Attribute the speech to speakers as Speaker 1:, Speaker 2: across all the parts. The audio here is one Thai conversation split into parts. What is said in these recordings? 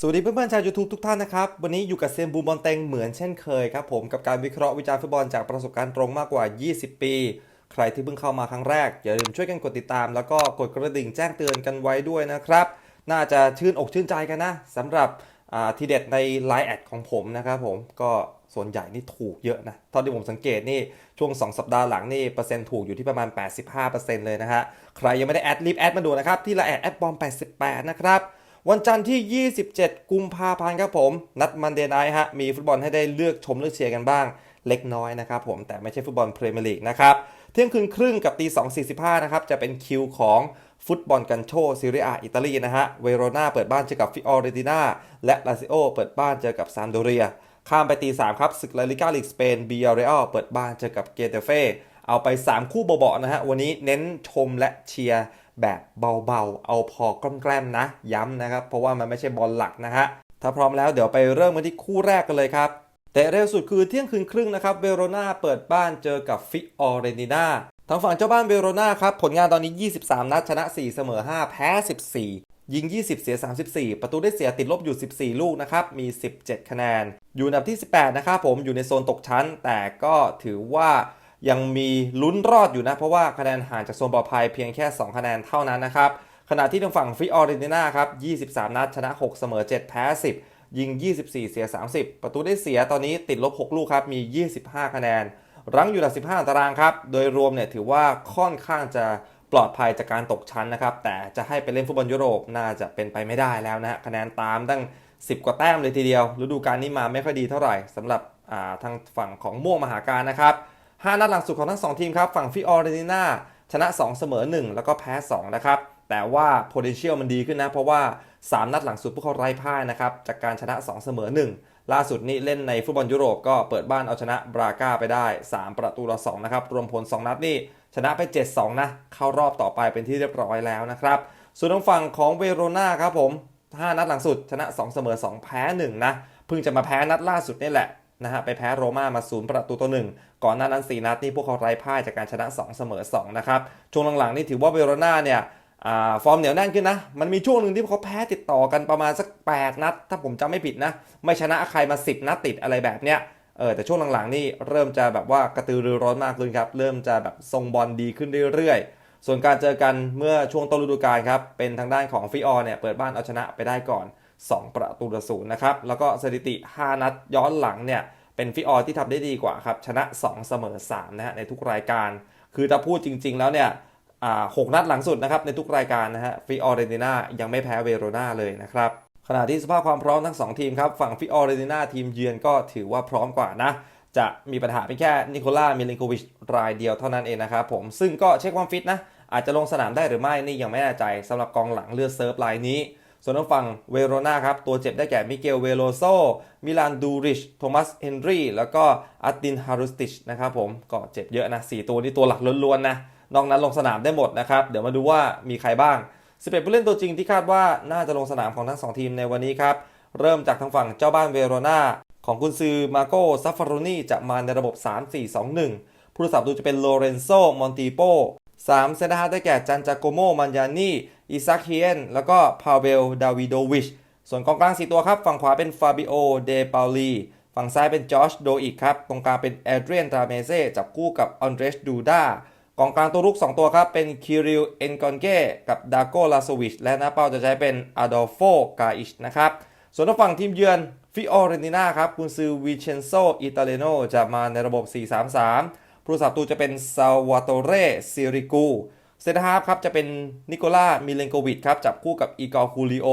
Speaker 1: สวัสดีเพื่อนๆชาว YouTube ทุกท่านนะครับ วันนี้อยู่กับเซียนบูมบอลเต็งเหมือนเช่นเคยครับผมกับการวิเคราะห์วิจารณ์ฟุตบอลจากประสบการณ์ตรงมากกว่า 20 ปี ใครที่เพิ่งเข้ามาครั้งแรก อย่าลืมช่วยกันกดติดตาม แล้วก็กดกระดิ่งแจ้งเตือนกันไว้ด้วยนะครับ น่าจะชื่นอกชื่นใจกันนะสำหรับทีเด็ดในไลน์แอดของผมนะครับผมก็ส่วนใหญ่นี่ถูกเยอะนะเท่าที่ผมสังเกตนี่ช่วง 2 สัปดาห์หลังนี่เปอร์เซ็นต์ถูกอยู่ที่ประมาณ 85%เลยนะฮะใครยังไม่ได้แอดรีบแอดมาดูนะครับที่ไลน์แอดแอดบอม88 นะครับ วันจันทร์ที่ 27 กุมภาพันธ์ครับผม นัดมันเดย์ไนท์ฮะ มีฟุตบอลให้ได้เลือกชมเลือกเชียร์กันบ้างเล็กน้อยนะครับผม แต่ไม่ใช่ฟุตบอลพรีเมียร์ลีกนะครับ เที่ยงคืนครึ่งกับตี2.45 นะครับ จะเป็นคิวของฟุตบอลกันโชซีเรียอิตาลีนะฮะ เวโรนาเปิดบ้านเจอกับฟิออเรตินาและลาซิโอเปิดบ้านเจอกับซามโดเรีย ข้ามไปตี3ครับศึกลาลิกาลีกสเปนบียาเรอัลเปิดบ้านเจอกับเกเตเฟเอาไป 3 คู่เบาๆนะฮะ วันนี้เน้นชมและเชียร์ แบบเบาๆ เอาพอกล้อมแกล้มนะ ย้ำนะครับ เพราะว่ามันไม่ใช่บอลหลักนะฮะ ถ้าพร้อมแล้วเดี๋ยวไปเริ่มกันที่คู่แรกกันเลยครับ แต่เร็วสุดคือเที่ยงคืนครึ่งนะครับ เวโรนาเปิดบ้านเจอกับฟิออเรนินาทางฝั่งเจ้าบ้านเวโรนาครับ ผลงานตอนนี้ 23 นัดชนะ 4 เสมอ 5 แพ้ 14 ยิง 20 เสีย 34 ประตูได้เสียติดลบอยู่ 14 ลูกนะครับ มี 17 คะแนน อยู่อันดับที่ 18 นะครับผม อยู่ในโซนตกชั้น แต่ก็ถือว่า ยังมีลุ้นรอดอยู่นะ เพราะว่าคะแนนห่างจากโซนปลอดภัยเพียงแค่ 2 คะแนนเท่านั้นนะครับ ขณะที่ทางฝั่งฟิออเรนตินาครับ 23 นัดชนะ 6 เสมอ 7 แพ้ 10 ยิง 24 เสีย 30 ประตูได้เสียตอนนี้ติดลบ 6 ลูกครับมี 25 คะแนน รั้งอยู่อันดับ 15 ตารางครับ โดยรวมเนี่ยถือว่าค่อนข้างจะปลอดภัยจากการตกชั้นนะครับแต่จะให้ไปเล่นฟุตบอลยุโรปน่าจะเป็นไปไม่ได้แล้วนะคะแนนตามตั้ง 10 กว่าแต้มเลยทีเดียวฤดูกาลนี้มาไม่ค่อยดีเท่าไหร่สำหรับทางฝั่งของม่วงมหาการนะครับ 5นัดหลังสุดของทั้ง 2 ทีมครับ ฝั่งฟิออเรตินาชนะ 2 เสมอ 1 แล้วก็แพ้ 2 นะครับ แต่ว่า potential มันดีขึ้นนะ เพราะว่า 3 นัดหลังสุดพวกเขาไร้พ่ายนะครับ จากการชนะ 2 เสมอ 1 ล่าสุดนี้เล่นในฟุตบอลยุโรปก็เปิดบ้านเอาชนะบราก้าไปได้ 3 ประตูต่อ2นะครับ รวมผล 2 นัดนี่ชนะไป 7-2 นะ เข้ารอบต่อไปเป็นที่เรียบร้อยแล้วนะครับ ส่วนทางฝั่งของเวโรนาครับผม 5 นัดหลังสุดชนะ 2 เสมอ 2 แพ้ 1 นะ เพิ่งจะมาแพ้นัดล่าสุดนี่แหละ นะฮะไปแพ้โรม่ามาศูนย์ประตูต่อหนึ่งก่อนหน้านั้น 4 นัดนี่พวกเขาไร้พ่ายจากการชนะ 2 เสมอ 2 นะครับ ช่วงหลังๆนี่ถือว่าเวโรนาเนี่ยอฟอร์มเหนียวแน่นขึ้นนะ มันมีช่วงหนึ่งที่เขาแพ้ติดต่อกันประมาณสัก 8 นัด ถ้าผมจำไม่ผิดนะ ไม่ชนะใครมา 10 นัดติดอะไรแบบเนี้ยเออแต่ช่วงหลังๆนี่เริ่มจะแบบว่ากระตือรือร้นมากขึ้นครับ เริ่มจะแบบทรงบอลดีขึ้นเรื่อยๆ ส่วนการเจอกันเมื่อช่วงต้นฤดูกาลครับ เป็นทางด้านของฟิออเนี่ยเปิดบ้านเอาชนะไปได้ก่อน 2 ประตูต่อศูนย์นะครับ แล้วก็สถิติ 5 นัดย้อนหลังเนี่ย เป็นฟิออที่ทำได้ดีกว่าครับ ชนะ 2 เสมอ3นะฮะในทุกรายการ คือถ้าพูดจริง ๆ แล้วเนี่ยหกนัดหลังสุดนะครับในทุกรายการนะฮะฟิออเรตินายังไม่แพ้เวโรนาเลยนะครับขณะที่สภาพความพร้อมทั้ง 2 ทีมครับ ฝั่งฟิออเรตินาทีมเยือนก็ถือว่าพร้อมกว่านะ จะมีปัญหาเพียงแค่นิโคล่ามิลินโควิชรายเดียวเท่านั้นเองนะครับผมซึ่งก็เช็คความฟิตนะ อาจจะลงสนามได้หรือไม่นี่ยังไม่แน่ใจสำหรับกองหลังเลือดเซิร์ฟรายนี้ ส่วนทางฝั่งเวโรนาครับ ตัวเจ็บได้แก่มิเกลเวโลโซ มิลานดูริช โทมัสเฮนรีแล้วก็อัตตินฮารุสติชนะครับผม ก็เจ็บเยอะนะ 4 ตัวนี้ตัวหลักล้วนๆนะ นอกนั้นลงสนามได้หมดนะครับ เดี๋ยวมาดูว่ามีใครบ้าง 11 ผู้เล่นตัวจริงที่คาดว่าน่าจะลงสนามของทั้ง 2 ทีมในวันนี้ครับ เริ่มจากทางฝั่งเจ้าบ้านเวโรนาของกุนซือมาโกซัฟฟาโรนีจะมาในระบบ 3-4-2-1ผู้รักษาประตูจะเป็นโลเรนโซ มอนติโป 3 เซนเตอร์ฮาฟได้แก่จันจาโกโมมันยานีอิซักเฮียน แล้วก็พาเวล ดาวิโดวิช ส่วนกองกลาง 4 ตัวครับ ฝั่งขวาเป็นฟาบิโอ เดปาลีฝั่งซ้ายเป็นจอชโดอิกครับ ตรงกลางเป็นแอดเรียนตราเมเซ่จับคู่กับอันเดรสดูดากองกลางตัวรุก 2 ตัวครับ เป็นคิริลเอนกอนเก้กับดาโกลาโซวิชและหน้าเป้าจะใช้เป็นอาดอลโฟกาอิชนะครับ ส่วนทางฝั่งทีมเยือนฟิออเรนติน่าครับกุนซือวิเชนโซอิตาเลโนจะมาในระบบ 4-3-3 ผู้รักษาประตูจะเป็นซาวาโตเรซิริกูเซนฮาร์ฟครับจะเป็นนิโคล่ามิเลนโกวิชครับจับคู่กับอีกอร์คูลิโอ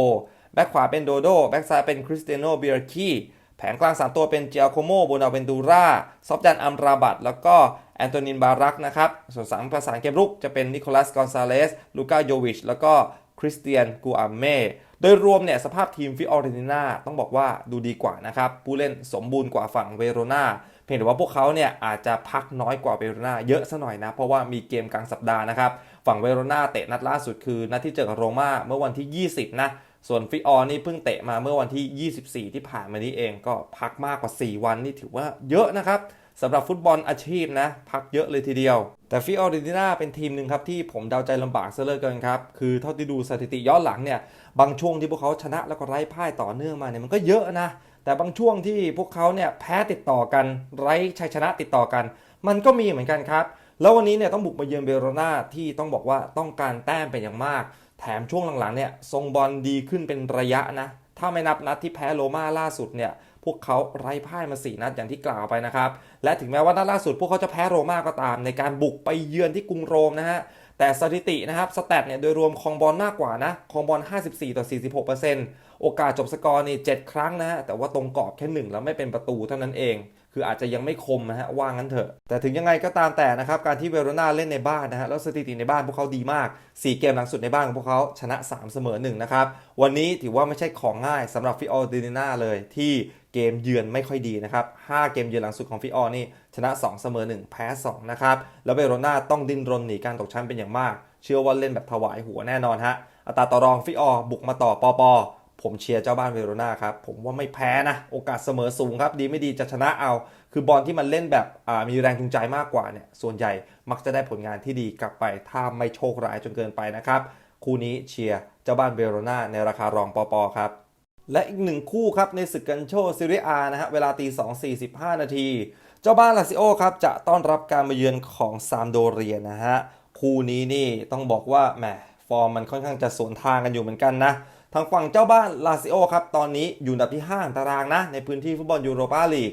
Speaker 1: แบ็คขวาเป็นโดโดแบ็คซ้ายเป็นคริสเตโนเบียร์คีแผงกลาง 3 ตัวเป็นเจียโคโมโบนาเวนตูราซอฟจันอัมราบัตแล้วก็แอนโตนินบารักนะครับ ส่วนสามประสานเกมรุกจะเป็นนิโคลัสกอนซาเลสลูก้าโยวิชแล้วก็คริสเตียนกูอัมเม่โดยรวมเนี่ยสภาพทีมฟิออเรนตินาต้องบอกว่าดูดีกว่านะครับ ผู้เล่นสมบูรณ์กว่าฝั่งเวโรนา เพียงแต่ว่าพวกเขาเนี่ยอาจจะพักน้อยกว่าเวโรนาเยอะซะหน่อยนะ เพราะว่ามีเกมกลางสัปดาห์นะครับ ฝั่งเวโรนาเตะนัดล่าสุดคือนัดที่เจอกับโรม่าเมื่อวันที่ 20 นะ ส่วนฟิออร์นี่เพิ่งเตะมาเมื่อวันที่ 24 ที่ผ่านมานี้เองก็พักมากกว่า 4 วันนี่ถือว่าเยอะนะครับสำหรับฟุตบอลอาชีพนะ พักเยอะเลยทีเดียว แต่ฟิออร์เดนติน่าเป็นทีมหนึ่งครับที่ผมเดาใจลำบากซะเหลือเกินครับ คือเท่าที่ดูสถิติย้อนหลังเนี่ย บางช่วงที่พวกเขาชนะแล้วก็ไร้พ่ายต่อเนื่องมาเนี่ยมันก็เยอะนะ แต่บางช่วงที่พวกเขาเนี่ยแพ้ติดต่อกันไร้ชัยชนะติดต่อกัน มันก็มีเหมือนกันครับ แล้ววันนี้เนี่ยต้องบุกมาเยือนเบโรนาที่ต้องบอกว่าต้องการแต้มเป็นอย่างมาก แถมช่วงหลังๆเนี่ยทรงบอลดีขึ้นเป็นระยะนะ ถ้าไม่นับนัดที่แพ้โรม่าล่าสุดเนี่ยพวกเขาไร้พ่ายมา 4 นัดอย่างที่กล่าวไปนะครับ และถึงแม้ว่านัดล่าสุดพวกเขาจะแพ้โรม่าก็ตาม ในการบุกไปเยือนที่กรุงโรมนะฮะ แต่สถิตินะครับ สแตทเนี่ยโดยรวมคองบอลมากกว่านะ คองบอล 54 ต่อ 46% โอกาสจบสกอร์นี่7ครั้งนะฮะแต่ว่าตรงกรอบแค่1แล้วไม่เป็นประตูเท่านั้นเอง คืออาจจะยังไม่คมนะฮะว่างั้นเถอะ แต่ถึงยังไงก็ตามแต่นะครับ การที่เวโรนาเล่นในบ้านนะฮะแล้วสถิติในบ้านพวกเขาดีมาก 4 เกมหลังสุดในบ้านของพวกเขาชนะ 3 เสมอ1นะครับวันนี้ถือว่าไม่ใช่ของง่ายสำหรับฟิออร์เดนิน่าเลยที่เกมเยือนไม่ค่อยดีนะครับ 5 เกมเยือนหลังสุดของฟิออร์นี่ชนะ 2 เสมอ 1 แพ้ 2 นะครับ แล้วเวโรนาต้องดิ้นรนหนีการตกชั้นเป็นอย่างมาก เชื่อว่าเล่นแบบถวายหัวแน่นอนฮะ อัตราต่อรองฟิออบุกมาต่อปอปอ ผมเชียร์เจ้าบ้านเวโรนาครับ ผมว่าไม่แพ้นะ โอกาสเสมอสูงครับ ดีไม่ดีจะชนะเอา คือบอลที่มันเล่นแบบมีแรงจูงใจมากกว่าเนี่ย ส่วนใหญ่มักจะได้ผลงานที่ดีกลับไป ถ้าไม่โชคร้ายจนเกินไปนะครับ คู่นี้เชียร์เจ้าบ้านเวโรนาในราคารองปอปอครับ และอีกหนึ่งคู่ครับในศึกกันโชซิริอานะฮะ เวลาตี2 45 นาที เจ้าบ้านลาซิโอครับจะต้อนรับการมาเยือนของซามโดเรียนะฮะ คู่นี้นี่ต้องบอกว่าแหมฟอร์มมันค่อนข้างจะสวนทางกันอยู่เหมือนกันนะ ทางฝั่งเจ้าบ้านลาซิโอครับตอนนี้อยู่อันดับที่ 5 ตารางนะในพื้นที่ฟุตบอลยูโรปาลีก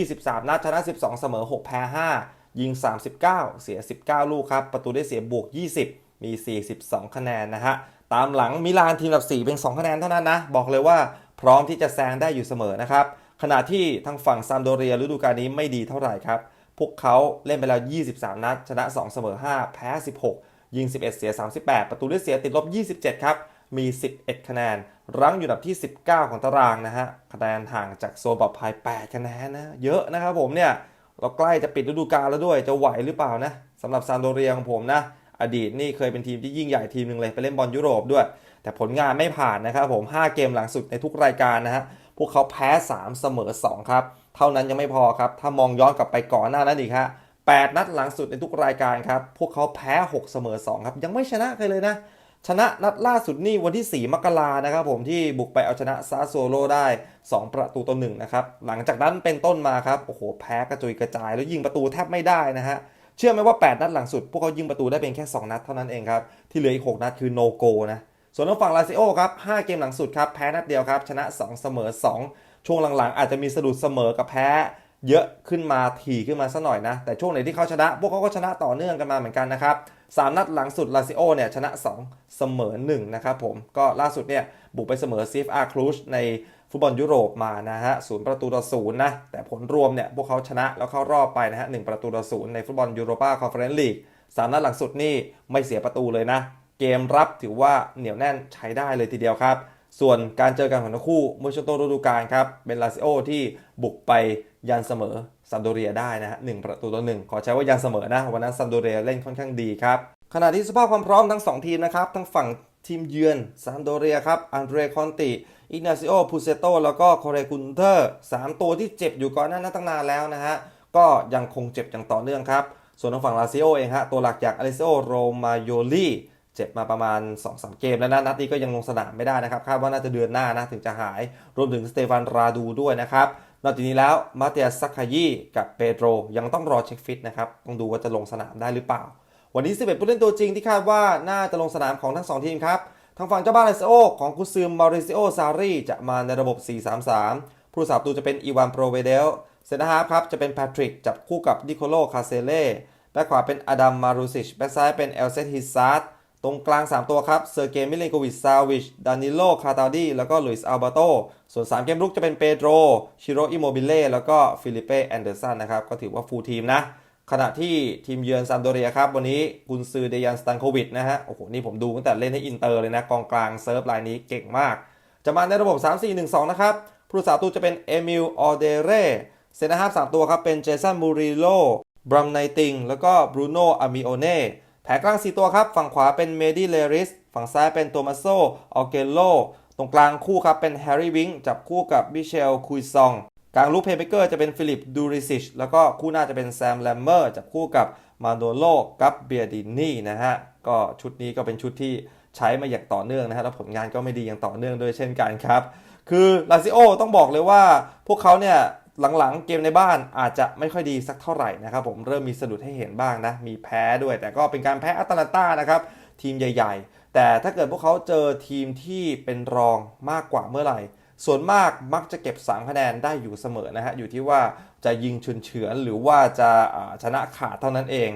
Speaker 1: 23 นัดชนะ 12 เสมอ 6 แพ้ 5 ยิง 39 เสีย 19 ลูกครับ ประตูได้เสียบวก 20 มี 42 คะแนนนะฮะ ตามหลังมิลานทีมอันดับ 4 เป็น 2 คะแนนเท่านั้นนะ บอกเลยว่าพร้อมที่จะแซงได้อยู่เสมอนะครับ ขณะที่ทางฝั่งซามโดเรียฤดูกาลนี้ไม่ดีเท่าไหร่ครับ พวกเขาเล่นไปแล้ว 23 นัด ชนะ 2 เสมอ 5 แพ้ 16 ยิง 11 เสีย 38 ประตูได้เสียติดลบ 27 ครับ มี 11 คะแนน รั้งอยู่อันดับที่ 19 ของตารางนะฮะ คะแนนห่างจากโซนปลอดภัย 8 คะแนนนะ เยอะนะครับผมเนี่ย เราใกล้จะปิดฤดูกาลแล้วด้วย จะไหวหรือเปล่านะสำหรับซานโดเรียของผมนะ อดีตนี่เคยเป็นทีมที่ยิ่งใหญ่ทีมหนึ่งเลยไปเล่นบอลยุโรปด้วย แต่ผลงานไม่ผ่านนะครับผม 5 เกมหลังสุดในทุกรายการนะฮะ พวกเขาแพ้ 3 เสมอ 2 ครับ เท่านั้นยังไม่พอครับ ถ้ามองย้อนกลับไปก่อนหน้านั้นอีกฮะ8นัดหลังสุดในทุกรายการครับ พวกเขาแพ้ 6 เสมอ 2 ครับ ยังไม่ชนะใครเลยนะ ชนะนัดล่าสุดนี่วันที่ 4 มกรานะครับผมที่บุกไปเอาชนะซาโซโลได้ 2 ประตูต่อหนึ่งนะครับ หลังจากนั้นเป็นต้นมาครับ โอ้โห แพ้กระจุยกระจาย แล้วยิงประตูแทบไม่ได้นะฮะ เชื่อไหมว่า 8 นัดหลังสุด พวกเขายิงประตูได้เป็นแค่ 2 นัดเท่านั้นเองครับ ที่เหลืออีก 6 นัดคือโนโกนะ ส่วนทางฝั่งลาซิโอครับ 5 เกมหลังสุดครับ แพ้นัดเดียวครับ ชนะ 2 เสมอ 2 ช่วงหลังๆ อาจจะมีสะดุดเสมอกับแพ้ เยอะขึ้นมาถี่ขึ้นมาสักหน่อยนะ แต่ช่วงไหนที่เขาชนะ พวกเขาก็ชนะต่อเนื่องกันมาเหมือนกันนะครับสามนัดหลังสุดลาซิโอเนี่ยชนะ 2 เสมอ1นะครับผมก็ล่าสุดเนี่ยบุกไปเสมอซีฟอาร์คลูชในฟุตบอลยุโรปมานะฮะศูนย์ประตูต่อศูนย์นะ แต่ผลรวมเนี่ยพวกเขาชนะแล้วเข้ารอบไปนะฮะหนึ่งประตูต่อศูนย์ในฟุตบอลยูโรปาคอนเฟอเรนซ์ลีกสามนัดหลังสุดนี่ไม่เสียประตูเลยนะ เกมรับถือว่าเหนียวแน่นใช้ได้เลยทีเดียวครับ ส่วนการเจอกันของทั้งคู่เมื่อช่วงต้นฤดูกาลครับเป็นลาซิโอที่บุกไป ยันเสมอซัมโดเรียได้นะฮะหนึ่งประตูต่อหนึ่งขอใช้ว่ายันเสมอนะวันนั้นซัมโดเรียเล่นค่อนข้างดีครับขณะที่สภาพความพร้อมทั้ง 2 ทีมนะครับ ทั้งฝั่งทีมเยือนซัมโดเรียครับอันเดรคอนติอินาซิโอพูเซโตแล้วก็โคเรกุนเทอร์3ตัวที่เจ็บอยู่ก่อนหน้านั้นตั้งนานแล้วนะฮะก็ยังคงเจ็บอย่างต่อเนื่องครับ ส่วนทางฝั่งลาซิโอเองฮะตัวหลักอย่างอเลซิโอโรมาโยลีเจ็บมาประมาณ 2-3 เกมแล้วนะนัดนี้ก็ยังลงสนามไม่ได้นะครับคาดว่าน่าจะเดือนหน้านะถึงจะหายรวมถึงสเตฟานราดูด้วยนะครับ นอกจากนี้แล้วมาเตียซักคายีกับเปโตรยังต้องรอเช็คฟิตนะครับ ต้องดูว่าจะลงสนามได้หรือเปล่า วันนี้ 11 ผู้เล่นตัวจริงที่คาดว่าน่าจะลงสนามของทั้ง 2 ทีมครับ ทางฝั่งเจ้าบ้านเลสโอของกุซึมมาริซิโอซารีจะมาในระบบ 4-3-3 ผู้สาประตูจะเป็นอีวานโปรเวเดล เซนต์ฮาร์ครับจะเป็นแพทริกจับคู่กับดิโคโลคาเซเล่ แบ็คขวาเป็นอดัมมารูซิช แบ็คซ้ายเป็นเอลเซตฮิซาร์ ตรงกลาง 3 ตัวครับเซอร์เกมิเลนโกวิชซาวิชดานิโลคาตาดีแล้วก็ลุยส์อัลบาโตส่วน 3 เกมรุกจะเป็นเปโตรชิโรอิโมบิเล่แล้วก็ฟิลิเป้แอนเดอร์สันนะครับก็ถือว่าฟูลทีมนะ ขณะที่ทีมเยือนซามโดเรียครับ วันนี้กุนซือเดยันสตันโควิดนะฮะโอ้โห นี่ผมดูตั้งแต่เล่นให้อินเตอร์เลยนะ กองกลางเซิร์ฟลายนี้เก่งมาก จะมาในระบบ 3-4-1-2 นะครับผู้รักษาตูจะเป็นเอมิลออเดเรเซนฮาร์ฟ3ตัวครับเป็นเจสันมูริโลบรัมไนติงแล้วก็บรูโนอามิโอเน่ แผงกลาง 4 ตัวครับ ฝั่งขวาเป็นเมดิเลริส ฝั่งซ้ายเป็นโทมัสโซออเกโล ตรงกลางคู่ครับเป็นแฮร์รี่วิงจับคู่กับบิเชลคุยซอง กลางลูกเพย์เมเกอร์จะเป็นฟิลิปดูริซิช แล้วก็คู่หน้าจะเป็นแซมแลมเมอร์จับคู่กับมาโดโลกับเบียดินี่นะฮะ ก็ชุดนี้ก็เป็นชุดที่ใช้มาอย่างต่อเนื่องนะฮะ แล้วผลงานก็ไม่ดีอย่างต่อเนื่องด้วยเช่นกันครับ คือลาซิโอต้องบอกเลยว่าพวกเขาเนี่ย หลังๆ เกมในบ้านอาจจะไม่ค่อยดีสักเท่าไหร่นะครับผมเริ่มมีสะดุดให้เห็นบ้างนะ มีแพ้ด้วย แต่ก็เป็นการแพ้อัตแลนตานะครับทีมใหญ่ ๆ แต่ถ้าเกิดพวกเขาเจอทีมที่เป็นรองมากกว่าเมื่อไหร่ ส่วนมากมักจะเก็บ3คะแนนได้อยู่เสมอนะฮะอยู่ที่ว่าจะยิงชุนเฉือนหรือว่าจะชนะขาดเท่านั้นเอง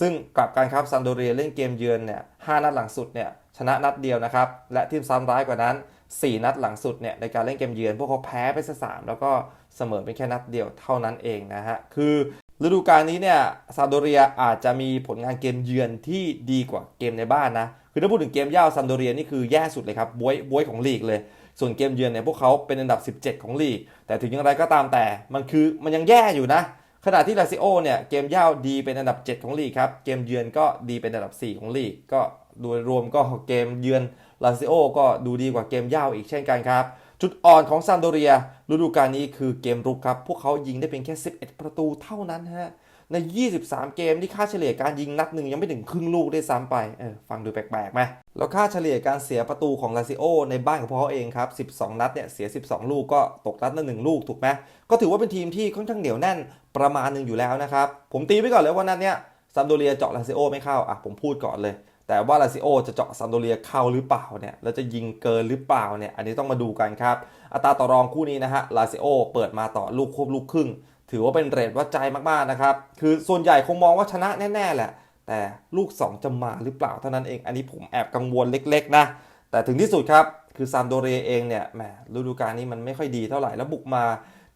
Speaker 1: ซึ่งกลับกันครับซัมโดเรียเล่นเกมเยือนเนี่ยหนัดหลังสุดเนี่ยชนะนัดเดียวนะครับและที่ซ้ำร้ายกว่านั้น 4 นัดหลังสุดเนี่ยในการเล่นเกมเยือน พวกเขาแพ้ไปสามแล้วก็ เสมอเป็นแค่นัดเดียวเท่านั้นเองนะฮะ คือฤดูกาลนี้เนี่ยซาโดเรียอาจจะมีผลงานเกมเยือนที่ดีกว่าเกมในบ้านนะ คือถ้าพูดถึงเกมเย่าซัมโดเรียนี่คือแย่สุดเลยครับบวยบวยของลีกเลย ส่วนเกมเยือนเนี่ยพวกเขาเป็นอันดับ 17 ของลีก แต่ถึงอย่างไรก็ตามแต่มันคือมันยังแย่อยู่นะ ขณะที่ลาซิโอเนี่ยเกมเย่าดีเป็นอันดับ 7 ของลีกครับ เกมเยือนก็ดีเป็นอันดับ 4 ของลีก ก็โดยรวมก็เกมเยือนลาซิโอก็ดูดีกว่าเกมเย่าอีกเช่นกันครับ จุดอ่อนของซานโดเรียฤดูกาลนี้คือเกมรุกครับ พวกเขายิงได้เพียงแค่ 11 ประตูเท่านั้นฮะ ใน 23 เกมที่ค่าเฉลี่ยการยิงนัดหนึ่งยังไม่ถึงครึ่งลูกได้ซ้ำไป เออ ฟังดูแปลกๆไหมแล้วค่าเฉลี่ยการเสียประตูของลาซิโอในบ้านของพวกเขาเองครับ 12 นัดเนี่ยเสีย 12 ลูกก็ตกนัดละหนึ่งลูกถูกไหมก็ถือว่าเป็นทีมที่ค่อนข้างเหนียวแน่นประมาณหนึ่งอยู่แล้วนะครับ ผมตีไปก่อนเลยว่านัดเนี้ยซัมโดเรียเจาะลาซิโอไม่เข้า อะ ผมพูดก่อนเลย แต่ว่าลาซิโอจะเจาะซัมโดเรียเข้าหรือเปล่าเนี่ยแล้วจะยิงเกินหรือเปล่าเนี่ยอันนี้ต้องมาดูกันครับ อัตราต่อรองคู่นี้นะฮะลาซิโอเปิดมาต่อลูกควบลูกครึ่ง ถือว่าเป็นเรทวัดใจมากๆนะครับ คือส่วนใหญ่คงมองว่าชนะแน่ๆแหละ แต่ลูก 2 จะมาหรือเปล่าเท่านั้นเองอันนี้ผมแอบกังวลเล็กๆนะแต่ถึงที่สุดครับคือซามโดเรเองเนี่ยแหมฤดูกาลนี้มันไม่ค่อยดีเท่าไหร่แล้วบุกมา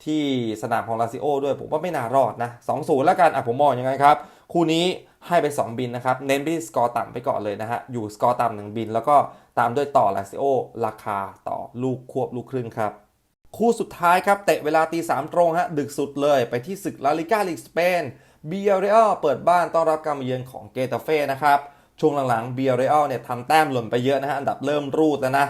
Speaker 1: ที่สนามของลาซิโอด้วยผมว่าไม่น่ารอดนะ2-0แล้วกันอะผมมองอย่างนั้นครับ คู่นี้ให้ไป 2 บินนะครับ เน้นไปที่สกอร์ต่ำไปก่อนเลยนะฮะ อยู่สกอร์ต่ำหนึ่งบิน แล้วก็ตามด้วยต่อลาซิโอ ราคาต่อลูกควบลูกครึ่งครับ คู่สุดท้ายครับ เตะเวลาตีสามตรงฮะ ดึกสุดเลยไปที่ศึกลาลิก้าลีกสเปนเบียเรอัลเปิดบ้านต้อนรับการมาเยือนของเกตาเฟ่นะครับ ช่วงหลังๆเบียเรอัลเนี่ยทำแต้มหล่นไปเยอะนะฮะ อันดับเริ่มรูดแล้วนะ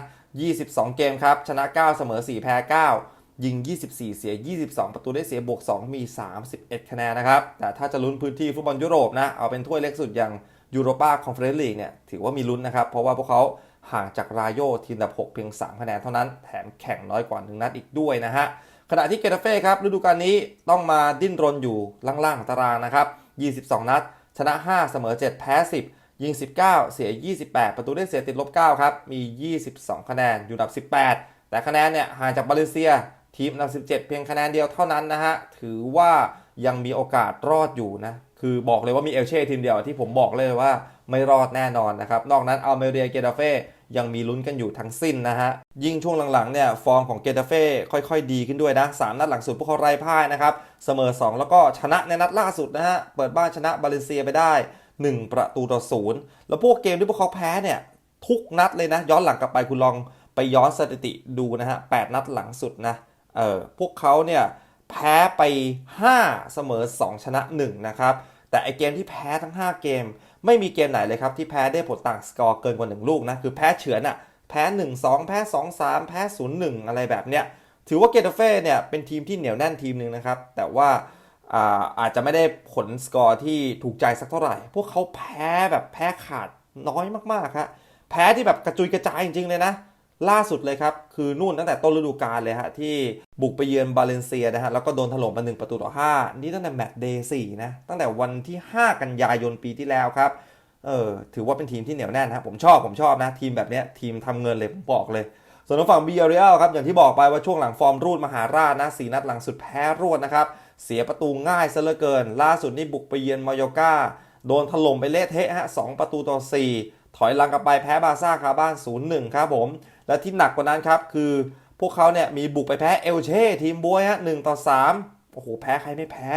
Speaker 1: 22 เกมครับ ชนะ 9 เสมอ 4 แพ้ 9 ยิง 24 เสีย 22 ประตูได้เสียบวก 2 มี 31 คะแนนนะครับ แต่ถ้าจะลุ้นพื้นที่ฟุตบอลยุโรปนะ เอาเป็นถ้วยเล็กสุดอย่างยูโรปาคอนเฟอเรนซ์ลีกเนี่ยถือว่ามีลุ้นนะครับ เพราะว่าพวกเขาห่างจากรายโยทีมดับ6เพียง 3 คะแนนเท่านั้น แถมแข่งน้อยกว่า1นัดอีกด้วยนะฮะ ขณะที่เกตาเฟ่ครับฤดูกาลนี้ต้องมาดิ้นรนอยู่ล่างๆตารางนะครับ 22 นัด ชนะ 5 เสมอ 7 แพ้ 10 ยิง 19 เสีย 28 ประตูได้เสียติดลบ 9 ครับ มี 22 คะแนนอยู่อันดับ 18 แต่คะแนนเนี่ยห่างจากบาเลเซีย ทีมอันดับ 17 เพียงคะแนนเดียวเท่านั้นนะฮะ ถือว่ายังมีโอกาสรอดอยู่นะ คือบอกเลยว่ามีเอลเช่ทีมเดียวที่ผมบอกเลยว่าไม่รอดแน่นอนนะครับ นอกนั้นอัลเมเรียเกตาเฟ่ยังมีลุ้นกันอยู่ทั้งสิ้นนะฮะ ยิ่งช่วงหลังๆเนี่ยฟอร์มของเกตาเฟ่ค่อยๆ ดีขึ้นด้วยนะ3นัดหลังสุดพวกเขาไร้พ่ายนะครับ เสมอ 2 แล้วก็ชนะในนัดล่าสุดนะฮะ เปิดบ้านชนะบาเลเซียไปได้ 1 ประตูต่อศูนย์แล้วพวกเกมที่พวกเขาแพ้เนี่ยทุกนัดเลยนะ ย้อนหลังกลับไปคุณลองไปย้อนสถิติดูนะฮะ8นัดหลังสุดนะ เออพวกเขาเนี่ยแพ้ไป 5 เสมอ 2 ชนะ 1 นะครับ แต่ไอเกมที่แพ้ทั้ง 5 เกม ไม่มีเกมไหนเลยครับ ที่แพ้ได้ผลต่างสกอร์เกินกว่า 1 ลูกนะ คือแพ้เฉือนอะแพ้ 1 2 แพ้ 2 3 แพ้ 0 1 อะไรแบบเนี้ย ถือว่าเกตาเฟ่เนี่ยเป็นทีมที่เหนียวแน่นทีมหนึ่งนะครับ แต่ว่าอาอาจจะไม่ได้ผลสกอร์ที่ถูกใจสักเท่าไหร่ พวกเขาแพ้แบบแพ้ขาดน้อยมากๆครับแพ้ที่แบบกระจุยกระจายจริงๆเลยนะ ล่าสุดเลยครับ คือนู่นตั้งแต่ต้นฤดูกาลเลยฮะ ที่บุกไปเยือนบาเลนเซียนะฮะ แล้วก็โดนถล่มมา1ประตูต่อ 5 นี่ตั้งแต่แมตช์เดย์สนะ ตั้งแต่วันที่ 5 กันยายนปีที่แล้วครับ เออ ถือว่าเป็นทีมที่เหนียวแน่นนะผมชอบผมชอบนะ ทีมแบบเนี้ยทีมทำเงินเลยผมบอกเลย ส่วนทางฝั่งบีเรียลครับอย่างที่บอกไปว่าช่วงหลังฟอร์มรูดมหาราชนะสีนัดหลังสุดแพ้รวดนะครับเสียประตูง่ายซะเหลือเกิน ล่าสุดนี่บุกไปเยือนมายอกาโดนถล่มไปเละเทะฮะสองประตูต่อ 4 ถอยหลังกลับไปแพ้บาซ่าคาบ้าน 0-1 ครับผม และที่หนักกว่านั้นครับคือพวกเขาเนี่ยมีบุกไปแพ้เอลเช่ทีมบวยฮะ1ต่อ3โอ้โหแพ้ใครไม่แพ้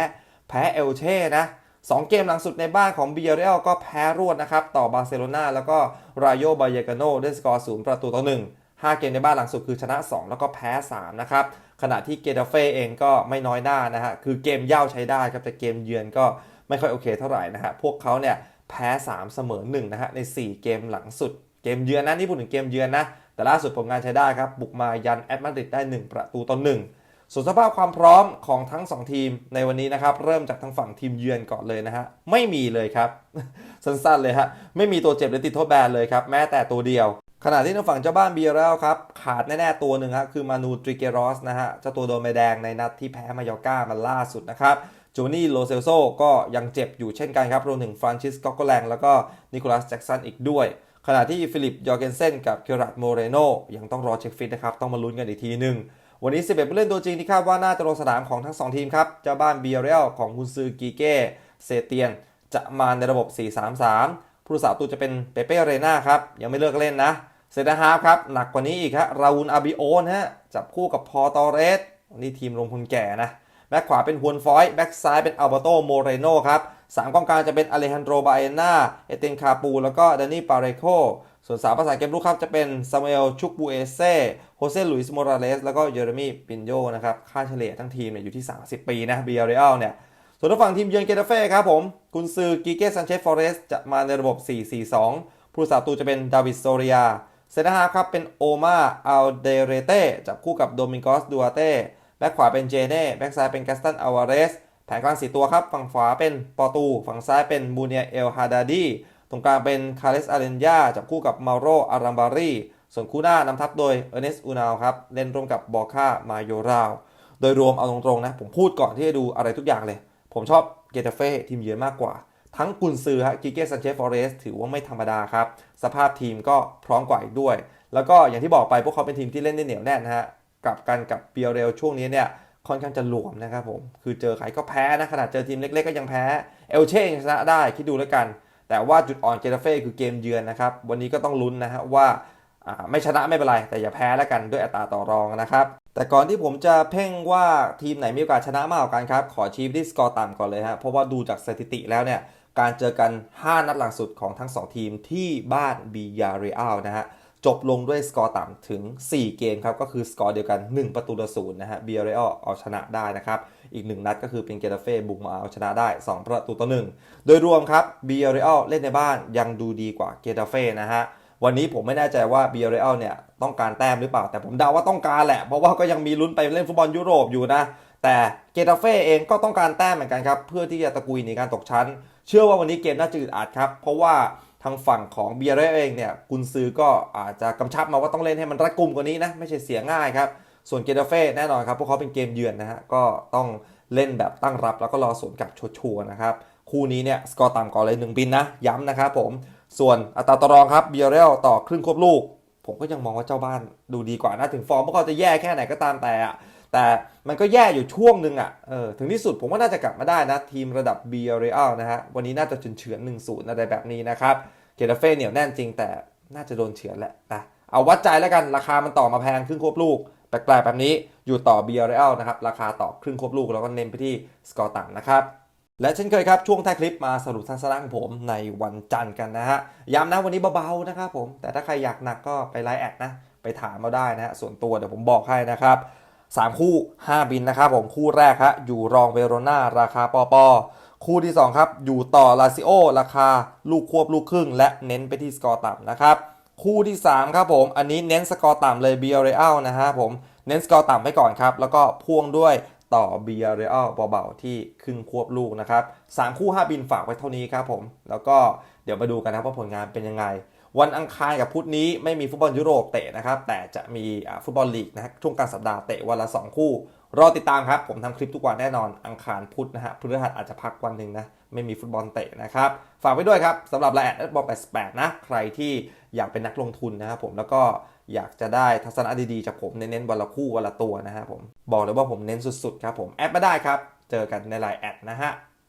Speaker 1: แพ้เอลเช่นะ2เกมหลังสุดในบ้านของเบียเรลก็แพ้รวดนะครับ ต่อบาร์เซโลนาแล้วก็รายโยบายเกโนด้วยสกอร์0ประตูต่อ1 5เกมในบ้านหลังสุดคือชนะ 2 แล้วก็แพ้ 3 นะครับ ขณะที่เกตาเฟ่เองก็ไม่น้อยหน้านะฮะ คือเกมเย่าใช้ได้ครับ แต่เกมเยือนก็ไม่ค่อยโอเคเท่าไหร่นะฮะ พวกเขาเนี่ยแพ้ 3 เสมอ1นะฮะใน 4 เกมหลังสุด เกมเยือนนะนี่พูดถึงเกมเยือนนะ แต่ล่าสุดผลงานใช้ได้ครับ บุกมายันแอตมาดริดได้ 1 ประตูต่อ1ส่วนสภาพความพร้อมของทั้ง 2 ทีมในวันนี้นะครับ เริ่มจากทางฝั่งทีมเยือนก่อนเลยนะฮะ ไม่มีเลยครับ สั้นๆเลยฮะ ไม่มีตัวเจ็บหรือติดโทษแบนเลยครับ แม้แต่ตัวเดียว ขณะที่ทางฝั่งเจ้าบ้านเบียร์แล้วครับ ขาดแน่ๆตัวหนึ่งครับคือมานูตริเกรอสนะฮะเจ้าตัวโดนใบแดงในนัดที่แพ้มายอก้ามาล่าสุดนะครับโจนี่โลเซลโซก็ยังเจ็บอยู่เช่นกันครับรวมถึงฟรานซิสกอกโกแลงแล้วก็นิโคลัสแจ็กสันอีกด้วย ขณะที่ฟิลิปยอร์เกนเซนกับเกรัตโมเรโนยังต้องรอเช็คฟิตนะครับ ต้องมาลุ้นกันอีกทีหนึ่ง วันนี้ 11ผู้เล่นตัวจริงที่คาดว่าน่าจะลงสนามของทั้ง 2 ทีมครับ เจ้าบ้านเบียร์เรลของกุนซือกีเก้เซเตียน จะมาในระบบ 4-3-3 ผู้รักษาประตูจะเป็นเปเป้เรนาครับ ยังไม่เลิกเล่นนะ เซนตอร์ฮาร์ครับ หนักกว่านี้อีกฮะราอูลอาบิโอนฮะจับคู่กับพอตอเรสนนี้ทีมลงทุนแก่นะแบ็คขวาเป็นฮวนฟอยแบ็คซ้ายเป็นอัลเบโตโมเรโนครับ สามกองกลางจะเป็นอเลฮันโดบาเอนาเอเตนคาปู แล้วก็ดานี่ปาเรโค ส่วนสามภาษานเกมรุกครับจะเป็นซามูเอลชุกบูเอเซ่โฮเซลุยส์โมราเลสแล้วก็เยเรมีปินโยนะครับ ค่าเฉลี่ยทั้งทีมเนี่ยอยู่ที่ 30 ปีนะเบียร์เรอัลเนี่ยส่วนทางฝั่งทีมเยือนเกตาเฟ่ครับผมกุนซือกิเกซันเชสฟอเรสจะมาในระบบ 4-4-2 ผู้รักษาประตูจะเป็นดาวิดโซเรียเซนเตอร์ฮาร์ครับเป็นโอมาอัลเดเรเต้จับคู่กับโดมิงกอสดูอาเต้แบ็คขวาเป็นเจเน่แบ็คซ้ายเป็นกัสตันอาวาเรส แผงกลางสีตัวครับ ฝั่งขวาเป็นปอตู ฝั่งซ้ายเป็นบูเนียเอลฮาดาดีตรงกลางเป็นคาเลสอาเรนยาจับคู่กับมาโรอารัมบารีส่วนคู่หน้านำทัพโดยเอเนสอูนาวครับ เล่นร่วมกับบอค่ามาโยราว โดยรวมเอาตรงๆนะ ผมพูดก่อนที่จะดูอะไรทุกอย่างเลย ผมชอบเกตาเฟ่ทีมเยือนมากกว่า ทั้งกุนซือฮะกิเกซันเชฟฟอเรสถือว่าไม่ธรรมดาครับ สภาพทีมก็พร้อมกว่าอีกด้วย แล้วก็อย่างที่บอกไปพวกเขาเป็นทีมที่เล่นได้เหนียวแน่นนะฮะกลับกันกับเปียเรลช่วงนี้เนี่ย ค่อนข้างจะหลวมนะครับผม คือเจอใครก็แพ้นะขนาดเจอทีมเล็กๆก็ยังแพ้ เอลเช่ยังชนะได้คิดดูแล้วกัน แต่ว่าจุดอ่อนเกตาเฟ่คือเกมเยือนนะครับ วันนี้ก็ต้องลุ้นนะฮะว่าไม่ชนะไม่เป็นไร แต่อย่าแพ้แล้วกันด้วยอัตราต่อรองนะครับ แต่ก่อนที่ผมจะเพ่งว่าทีมไหนมีโอกาสชนะมากกว่ากันครับ ขอชี้ที่สกอร์ต่ำก่อนเลยฮะเพราะว่าดูจากสถิติแล้วเนี่ยการเจอกัน 5 นัดหลังสุดของทั้ง 2 ทีมที่บ้านบียาเรอัลนะฮะ จบลงด้วยสกอร์ต่ำถึง 4 เกมครับ ก็คือสกอร์เดียวกัน 1 ประตูต่อศูนย์นะฮะเบียร์เรอัลเอาชนะได้นะครับ อีก 1 นัดก็คือเป็นเกตาเฟ่บุกมาเอาชนะได้ 2 ประตูต่อ 1 โดยรวมครับเบียร์เรอัลเล่นในบ้านยังดูดีกว่าเกตาเฟ่นะฮะวันนี้ผมไม่แน่ใจว่าเบียร์เรอัลเนี่ยต้องการแต้มหรือเปล่า แต่ผมเดาว่าต้องการแหละ เพราะว่าก็ยังมีลุ้นไปเล่นฟุตบอลยุโรปอยู่นะ แต่เกตาเฟ่เองก็ต้องการแต้มเหมือนกันครับเพื่อที่จะตะกุยหนีการตกชั้น เชื่อว่าวันนี้เกมน่าจะอึดอัดครับเพราะว่า ทางฝั่งของเบียร์เรเองเนี่ยกุนซือก็อาจจะกำชับมาว่าต้องเล่นให้มันรัดกุมกว่านี้นะ ไม่ใช่เสียง่ายครับ ส่วนเกตาเฟ่แน่นอนครับ พวกเขาเป็นเกมเยือนนะฮะ ก็ต้องเล่นแบบตั้งรับแล้วก็รอสวนกลับชัวร์นะครับ คู่นี้เนี่ยสกอร์ต่ำก่อนเลยหนึ่งบินนะ ย้ำนะครับผม ส่วนอัตราต่อรองครับเบียร์เรลต่อครึ่งควบลูก ผมก็ยังมองว่าเจ้าบ้านดูดีกว่านะถึงฟอร์มพวกเขาจะแย่แค่ไหนก็ตามแต่อะ แต่มันก็แย่อยู่ช่วงหนึ่งอะเออถึงที่สุดผมว่าน่าจะกลับมาได้นะ ทีมระดับ b ียร์เรอัลนะฮะ วันนี้น่าจะเฉือนหนึ่งศูนย์อะไรแบบนี้นะครับเกตาเฟ่เหนียวแน่นจริงแต่น่าจะโดนเฉือนแหละนะเอาวัดใจแล้วกันราคามันต่อมาแพงครึ่งควบลูกแปลกๆแบบนี้อยู่ต่อ b ียร์เรอัลนะครับราคาต่อครึ่งควบลูกแล้วก็เน้นไปที่สกอร์ต่ำนะครับและเช่นเคยครับ ช่วงท้ายคลิปมาสรุปทัศนะของผมในวันจันทร์กันนะฮะย้ำนะวันนี้เบาๆนะครับผมแต่ถ้าใครอยากหนักก็ไปไลน์แอดนะไปถามมาได้นะฮะส่วนตัวเดี๋ยวผมบอกให้นะครับ 3 คู่ 5 บินนะครับผมคู่แรกฮะอยู่รองเวโรนาราคาปอปอคู่ที่ 2 ครับ อยู่ต่อลาซิโอ ราคาลูกควบลูกครึ่ง และเน้นไปที่สกอร์ต่ำนะครับ คู่ที่ 3 ครับผม อันนี้เน้นสกอร์ต่ำเลยเบียร์เรอัลนะฮะผมเน้นสกอร์ต่ำไว้ก่อนครับ แล้วก็พ่วงด้วยต่อเบียร์เรอัลเบาๆที่ครึ่งควบลูกนะครับสามคู่ 5 บินฝากไว้เท่านี้ครับผมแล้วก็เดี๋ยวมาดูกันนะครับว่าผลงานเป็นยังไง วันอังคารกับพุธนี้ไม่มีฟุตบอลยุโรปเตะนะครับ แต่จะมีฟุตบอลลีกนะฮะช่วงกลางสัปดาห์เตะวันละ 2 คู่ รอติดตามครับ ผมทำคลิปทุกวันแน่นอนอังคารพุธนะฮะพฤหัสอาจจะพักวันหนึ่งนะไม่มีฟุตบอลเตะนะครับ ฝากไว้ด้วยครับสำหรับรายแอดบอล88นะใครที่อยากเป็นนักลงทุนนะครับผมแล้วก็อยากจะได้ทัศนะดีๆจากผมเน้นๆวันละคู่วันละตัวนะครับผมบอกเลยว่าผมเน้นสุดๆครับผมแอดมาได้ครับเจอกันในไลน์แอดนะฮะ